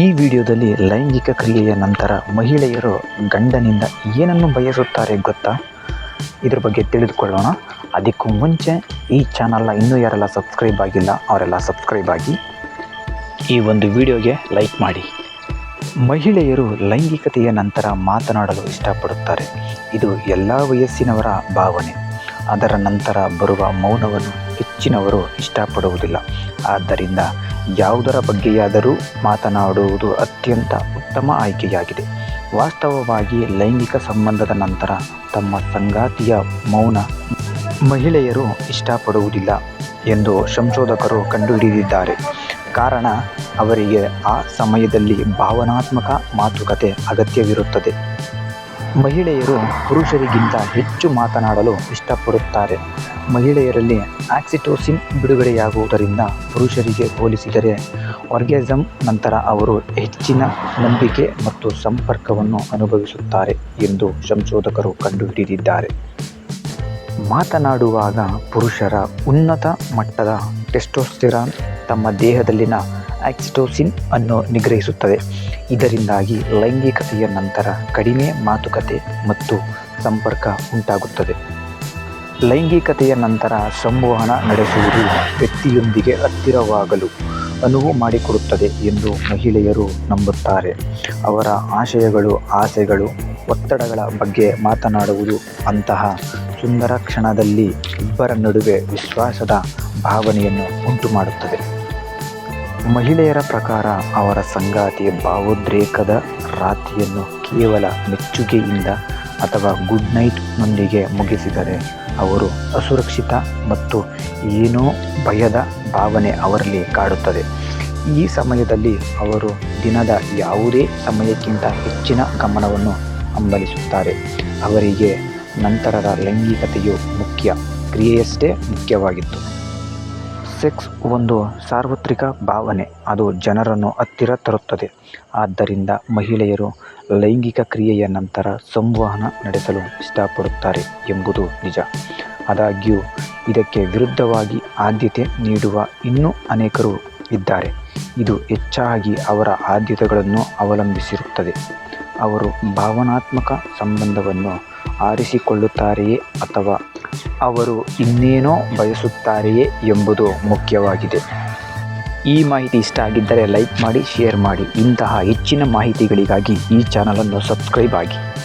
ಈ ವಿಡಿಯೋದಲ್ಲಿ ಲೈಂಗಿಕ ಕ್ರಿಯೆಯ ನಂತರ ಮಹಿಳೆಯರು ಗಂಡನಿಂದ ಏನನ್ನು ಬಯಸುತ್ತಾರೆ ಗೊತ್ತಾ? ಇದ್ರ ಬಗ್ಗೆ ತಿಳಿದುಕೊಳ್ಳೋಣ. ಅದಕ್ಕೂ ಮುಂಚೆ ಈ ಚಾನಲ್ನ ಇನ್ನೂ ಯಾರೆಲ್ಲ ಸಬ್ಸ್ಕ್ರೈಬ್ ಆಗಿಲ್ಲ, ಅವರೆಲ್ಲ ಸಬ್ಸ್ಕ್ರೈಬ್ ಆಗಿ ಈ ಒಂದು ವಿಡಿಯೋಗೆ ಲೈಕ್ ಮಾಡಿ. ಮಹಿಳೆಯರು ಲೈಂಗಿಕತೆಯ ನಂತರ ಮಾತನಾಡಲು ಇಷ್ಟಪಡುತ್ತಾರೆ. ಇದು ಎಲ್ಲ ವಯಸ್ಸಿನವರ ಭಾವನೆ. ಅದರ ನಂತರ ಬರುವ ಮೌನವನ್ನು ಹೆಚ್ಚಿನವರು ಇಷ್ಟಪಡುವುದಿಲ್ಲ. ಆದ್ದರಿಂದ ಯಾವುದರ ಬಗ್ಗೆಯಾದರೂ ಮಾತನಾಡುವುದು ಅತ್ಯಂತ ಉತ್ತಮ ಆಯ್ಕೆಯಾಗಿದೆ. ವಾಸ್ತವವಾಗಿ ಲೈಂಗಿಕ ಸಂಬಂಧದ ನಂತರ ತಮ್ಮ ಸಂಗಾತಿಯ ಮೌನ ಮಹಿಳೆಯರು ಇಷ್ಟಪಡುವುದಿಲ್ಲ ಎಂದು ಸಂಶೋಧಕರು ಕಂಡುಹಿಡಿದಿದ್ದಾರೆ. ಕಾರಣ, ಅವರಿಗೆ ಆ ಸಮಯದಲ್ಲಿ ಭಾವನಾತ್ಮಕ ಮಾತುಕತೆ ಅಗತ್ಯವಿರುತ್ತದೆ. ಮಹಿಳೆಯರು ಪುರುಷರಿಗಿಂತ ಹೆಚ್ಚು ಮಾತನಾಡಲು ಇಷ್ಟಪಡುತ್ತಾರೆ. ಮಹಿಳೆಯರಲ್ಲಿ ಆಕ್ಸಿಟೋಸಿನ್ ಬಿಡುಗಡೆಯಾಗುವುದರಿಂದ ಪುರುಷರಿಗೆ ಹೋಲಿಸಿದರೆ ಆರ್ಗ್ಯಾಸಮ್ ನಂತರ ಅವರು ಹೆಚ್ಚಿನ ನಂಬಿಕೆ ಮತ್ತು ಸಂಪರ್ಕವನ್ನು ಅನುಭವಿಸುತ್ತಾರೆ ಎಂದು ಸಂಶೋಧಕರು ಕಂಡುಹಿಡಿದಿದ್ದಾರೆ. ಮಾತನಾಡುವಾಗ ಪುರುಷರ ಉನ್ನತ ಮಟ್ಟದ ಟೆಸ್ಟೋಸ್ಟಿರಾನ್ ತಮ್ಮ ದೇಹದಲ್ಲಿನ ಆಕ್ಸಿಟೋಸಿನ್ ಅನ್ನು ನಿಗ್ರಹಿಸುತ್ತದೆ. ಇದರಿಂದಾಗಿ ಲೈಂಗಿಕತೆಯ ನಂತರ ಕಡಿಮೆ ಮಾತುಕತೆ ಮತ್ತು ಸಂಪರ್ಕ ಉಂಟಾಗುತ್ತದೆ. ಲೈಂಗಿಕತೆಯ ನಂತರ ಸಂವಹನ ನಡೆಸುವುದು ವ್ಯಕ್ತಿಯೊಂದಿಗೆ ಹತ್ತಿರವಾಗಲು ಅನುವು ಮಾಡಿಕೊಡುತ್ತದೆ ಎಂದು ಮಹಿಳೆಯರು ನಂಬುತ್ತಾರೆ. ಅವರ ಆಶಯಗಳು, ಆಸೆಗಳು, ಒತ್ತಡಗಳ ಬಗ್ಗೆ ಮಾತನಾಡುವುದು ಅಂತಹ ಸುಂದರ ಕ್ಷಣದಲ್ಲಿ ಇಬ್ಬರ ನಡುವೆ ವಿಶ್ವಾಸದ ಭಾವನೆಯನ್ನು ಉಂಟುಮಾಡುತ್ತದೆ. ಮಹಿಳೆಯರ ಪ್ರಕಾರ ಅವರ ಸಂಗಾತಿ ಭಾವೋದ್ರೇಕದ ರಾತ್ರಿಯನ್ನು ಕೇವಲ ಮೆಚ್ಚುಗೆಯಿಂದ ಅಥವಾ ಗುಡ್ ನೈಟ್ನೊಂದಿಗೆ ಮುಗಿಸಿದರೆ ಅವರು ಅಸುರಕ್ಷಿತ ಮತ್ತು ಏನೋ ಭಯದ ಭಾವನೆ ಅವರಲ್ಲಿ ಕಾಡುತ್ತದೆ. ಈ ಸಮಯದಲ್ಲಿ ಅವರು ದಿನದ ಯಾವುದೇ ಸಮಯಕ್ಕಿಂತ ಹೆಚ್ಚಿನ ಗಮನವನ್ನು ಹಂಬಲಿಸುತ್ತಾರೆ. ಅವರಿಗೆ ನಂತರದ ಲೈಂಗಿಕತೆಯು ಮುಖ್ಯ, ಕ್ರಿಯೆಯಷ್ಟೇ ಮುಖ್ಯವಾಗಿತ್ತು. ಸೆಕ್ಸ್ ಒಂದು ಸಾರ್ವತ್ರಿಕ ಭಾವನೆ. ಅದು ಜನರನ್ನು ಹತ್ತಿರ ತರುತ್ತದೆ. ಆದ್ದರಿಂದ ಮಹಿಳೆಯರು ಲೈಂಗಿಕ ಕ್ರಿಯೆಯ ನಂತರ ಸಂವಹನ ನಡೆಸಲು ಇಷ್ಟಪಡುತ್ತಾರೆ ಎಂಬುದು ನಿಜ. ಆದಾಗ್ಯೂ, ಇದಕ್ಕೆ ವಿರುದ್ಧವಾಗಿ ಆದ್ಯತೆ ನೀಡುವ ಇನ್ನೂ ಅನೇಕರು ಇದ್ದಾರೆ. ಇದು ಹೆಚ್ಚಾಗಿ ಅವರ ಆದ್ಯತೆಗಳನ್ನು ಅವಲಂಬಿಸಿರುತ್ತದೆ. ಅವರು ಭಾವನಾತ್ಮಕ ಸಂಬಂಧವನ್ನು ಆರಿಸಿಕೊಳ್ಳುತ್ತಾರೆಯೇ ಅಥವಾ ಅವರು ಇನ್ನೇನೋ ಬಯಸುತ್ತಾರೆಯೇ ಎಂಬುದು ಮುಖ್ಯವಾಗಿದೆ. ಈ ಮಾಹಿತಿ ಇಷ್ಟ ಆಗಿದ್ದರೆ ಲೈಕ್ ಮಾಡಿ, ಶೇರ್ ಮಾಡಿ. ಇಂತಹ ಹೆಚ್ಚಿನ ಮಾಹಿತಿಗಳಿಗಾಗಿ ಈ ಚಾನಲನ್ನು ಸಬ್ಸ್ಕ್ರೈಬ್ ಆಗಿ.